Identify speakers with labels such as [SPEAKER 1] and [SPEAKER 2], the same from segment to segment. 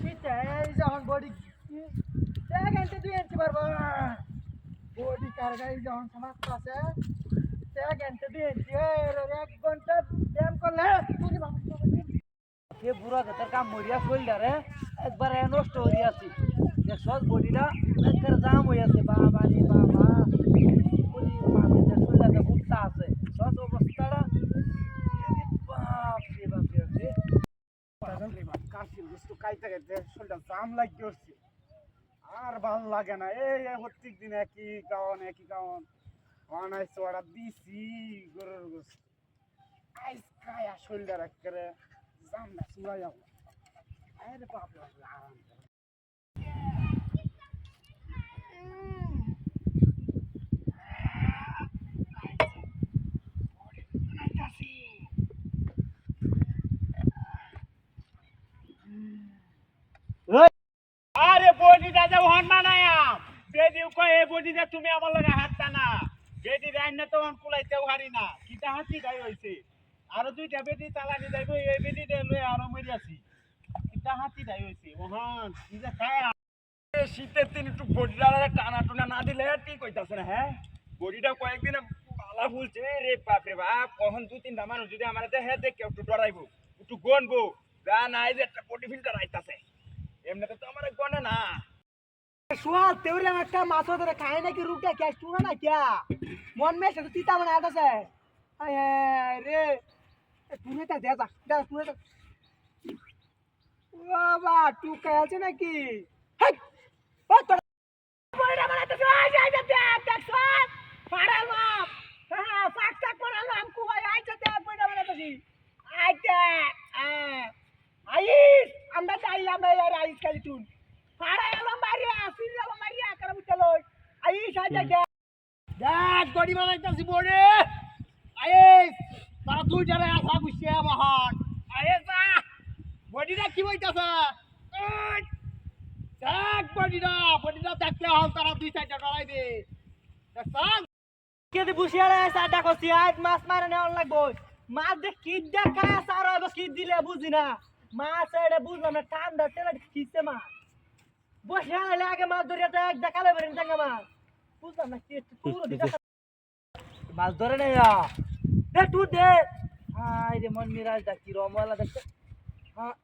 [SPEAKER 1] শীতে এই যখন বডি ঘণ্টা দুই ইঞ্চি পারব বডি কারগাই যখন সমাজ আছে। ঘণ্টা দুই ইঞ্চি এক ঘণ্টা ব্যায়াম করলে
[SPEAKER 2] সে বুড়া গাতার কাম মরিয়া শরীরটা রে, একবার নষ্ট হয়ে আছে। সব বডিটা একবার জাম হয়ে আছে বাবা রে বাবা পুরি মানে যে শরীরটা ভুট্টা আছে সব অবস্থাটা বাপ রে বাপ রে রে
[SPEAKER 3] কাশির দুষ্টু কাইতে কাইতে শরীরটা জাম লাগিয়ে উঠছে। আর ভালো লাগে না। এই প্রত্যেক দিন একই গাওন একই গাওন। অনাই চড়া দিছি, গরুর গোস্ত। আইস খায়া শরীরটা একেবারে জাম না চুড়াই যাব আরে বাপ আরাম করে।
[SPEAKER 4] আরে বডিটা যে হন মানায়া বেদি এই বডিটা তুমি আমার লগে হাতটা না বেদি রাইনা তো হন কুলাইতেও হারি না। কিটা হাতি গাই হইছে। আরও দুইটা বেদি চালানি যাইব, এই দে লই আরও মরি আছি কিটা হাতি গাই হইছে? ওহন কি যে খায়া।
[SPEAKER 5] শীতের দিন একটু বডিটা টানা টুনা না দিলে ঠিক হইতাছে না হ্যাঁ? বডিটা কয়েকদিন পালা ফুলছে, রে বাপ রে বাপ। কখন দু তিনটা মানুষ যদি আমার দেখে দেখে একটু ডরাইবো, একটু গনবো। যা নাই যে একটা বডি ফিল্টার আইতাছে। এমনিতে তো আমার গনে না।
[SPEAKER 1] সোয়াল তেউরে একটা মাছ ধরে খায় নাকি রুটা? ক্যাশ টুনা না ক্যা মন মে সে তিতা মানে হায় হায় রে। টুনে তা দে যা দে টুনে তা বাবা টু আছে নাকি? ও, তোর বড়টা মানে তো আই যাই দে দেখ সাত ফাড়াল মাপ হ্যাঁ ফাক ফাক পড়াল আম কু ভাই আই দে বড়টা মানে তো আইতে আইস! আমরা চাই আমরা ইয়ার আইস খালি টুন।
[SPEAKER 4] দেখ। গড়ি বানাইতাছি বডি আইস তারা দুই জারে আসা গুছিয়ে মহান। আইস যা। বডিটা কি হইতাছে ওই, দেখ বডিটা। বডিটা দেখলে হল তারা দুই সাইডে ডরাই দে।
[SPEAKER 1] কেদি বুঝিয়ারে সাডা কসি আজ মাছ মারে নেওয়ার লাগবো। মাছ দে কি দেখা সার হইব কি দিলে বুঝি না। মাছ এটা বুঝলাম না ঠান্ডা টেলা খিচে মাছ। বসে আলে আগে মাছ ধরিয়া তো এক দেখালে বেরেন জাঙ্গা মাছ বুঝলাম না কি
[SPEAKER 2] মাছ ধরে নাই। দে তুই দে। রে মন মিরাজ দা কি রমলা দেখতে হ্যাঁ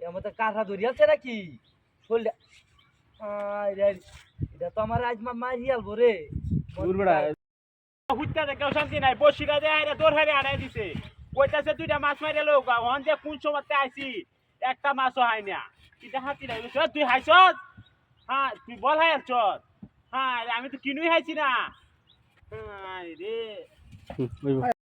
[SPEAKER 2] এর মধ্যে কাঁথা ধরি নাকি? রে এটা তো আমার আজ মা মারি আলবো রে।
[SPEAKER 4] হুইতা দেখেও শান্তি নাই। বসিরা দে আইরা দৌড় হারে আড়াই দিছে। কইতাছে দুইটা মাছ মাইরে লোক হন যে কোন সময়তে আইছি? একটা মাছও হাই না। কিটা হাতি নাই। তুই হাইছ হ্যাঁ তুই বল হ্যাঁ চল। হ্যাঁ আমি তো কিনুই হাইছি না। হ্যাঁ রে।